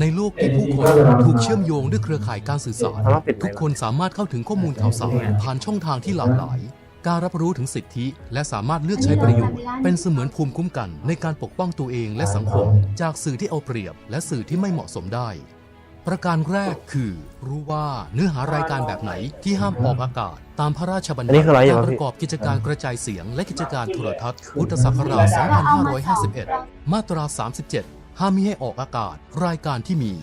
ในโลกที่ผู้คนถูกเชื่อมโยงด้วยเครือข่ายการสื่อสารเอาว่าปิดไหมทุกคนสามารถเข้าถึงข้อมูลข่าวสารผ่านช่องทางที่หลากหลาย การรับรู้ถึงสิทธิ และสามารถเลือกใช้ประโยชน์ เป็นเสมือนภูมิคุ้มกัน ในการปกป้องตัวเองและสังคม จากสื่อที่เอาเปรียบ และสื่อที่ไม่เหมาะสมได้ ประการแรกคือ รู้ว่าเนื้อหารายการแบบไหนที่ห้ามออกอากาศ ตามพระราชบัญอัญันนี้ติคืออะไรอยู่การวะปพี่ระกอบกิจการกระจายเสียง และกิจการโทรทัศน์พุทธศักราช 2551 มาตรา 37 ห้ามมิให้ออกอากาศ รายการที่มี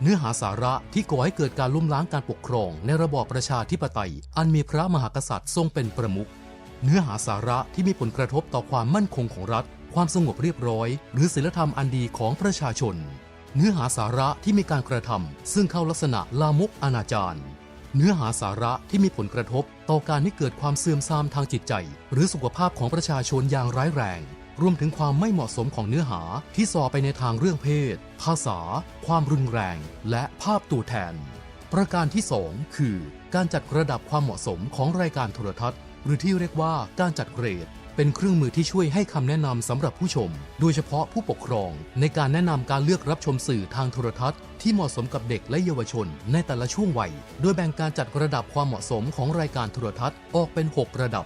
เนื้อหาสาระที่ก่อให้เกิดการล้มล้างการปกครอง ในระบอบประชาธิปไตย อันมีพระมหากษัตริย์ทรงเป็นประมุขเนื้อหาสาระที่มีผลกระทบต่อความมั่นคงของรัฐ ความสงบเรียบร้อย หรือศีลธรรมอันดีของประชาชน เนื้อหาสาระที่มีการกระทำซึ่งเข้าลักษณะลามกอนาจารเนื้อหาสาระที่มีผลกระทบ ต่อการให้เกิดความเสื่อมทรามทางจิตใจ หรือสุขภาพของประชาชนอย่างร้ายแรง รวมถึงความไม่เหมาะสมของเนื้อหาที่ส่อไปในทางเรื่องเพศ ภาษา ความรุนแรง และภาพตัวแทน ประการที่ 2 คือ การจัดระดับความเหมาะสมของรายการโทรทัศน์ หรือที่เรียกว่าการจัดเกรด เป็นเครื่องมือที่ช่วยให้คำแนะนำสำหรับผู้ชม โดยเฉพาะผู้ปกครอง ในการแนะนำการเลือกรับชมสื่อทางโทรทัศน์ ที่เหมาะสมกับเด็กและเยาวชน ในแต่ละช่วงวัย โดยแบ่งการจัดระดับความเหมาะสมของรายการโทรทัศน์ออกเป็น 6 ระดับ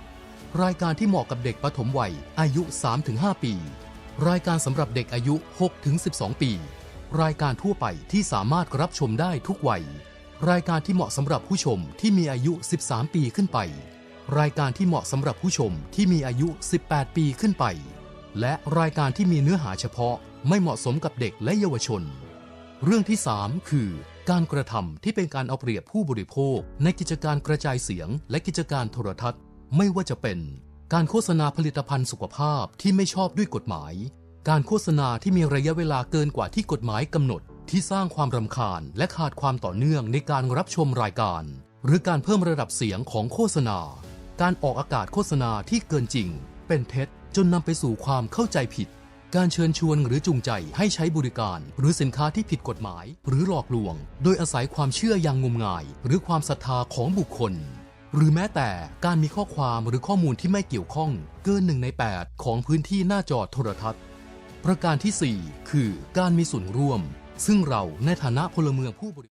รายการที่เหมาะกับเด็กปฐมวัย อายุ 3-5 ปี รายการสำหรับเด็กอายุ 6-12 ปี รายการทั่วไปที่สามารถรับชมได้ทุกวัย รายการที่เหมาะสำหรับผู้ชมที่มีอายุ 13 ปีขึ้นไป รายการที่เหมาะสำหรับผู้ชมที่มีอายุ 18 ปีขึ้นไป และรายการที่มีเนื้อหาเฉพาะไม่เหมาะสมกับเด็กและเยาวชน เรื่องที่ 3 คือการกระทำที่เป็นการเอาเปรียบผู้บริโภค ในกิจการกระจายเสียงและกิจการโทรทัศน์ ไม่ว่าจะเป็นการโฆษณาผลิตภัณฑ์สุขภาพที่ไม่ชอบด้วยกฎหมาย การโฆษณาที่มีระยะเวลาเกินกว่าที่กฎหมายกำหนด ที่สร้างความรำคาญและขาดความต่อเนื่องในการรับชมรายการ หรือการเพิ่มระดับเสียงของโฆษณา การออกอากาศโฆษณาที่เกินจริง เป็นเท็จจนนำไปสู่ความเข้าใจผิด การเชิญชวนหรือจูงใจให้ใช้บริการ หรือสินค้าที่ผิดกฎหมาย หรือหลอกลวง โดยอาศัยความเชื่ออย่างงมงาย หรือความศรัทธาของบุคคล หรือแม้แต่การมีข้อความหรือข้อมูลที่ไม่เกี่ยวข้องเกินหนึ่งใน 8 ของพื้นที่หน้าจอโทรทัศน์ ประการที่ 4 คือการมีส่วนร่วม ซึ่งเราในฐานะพลเมืองผู้บริ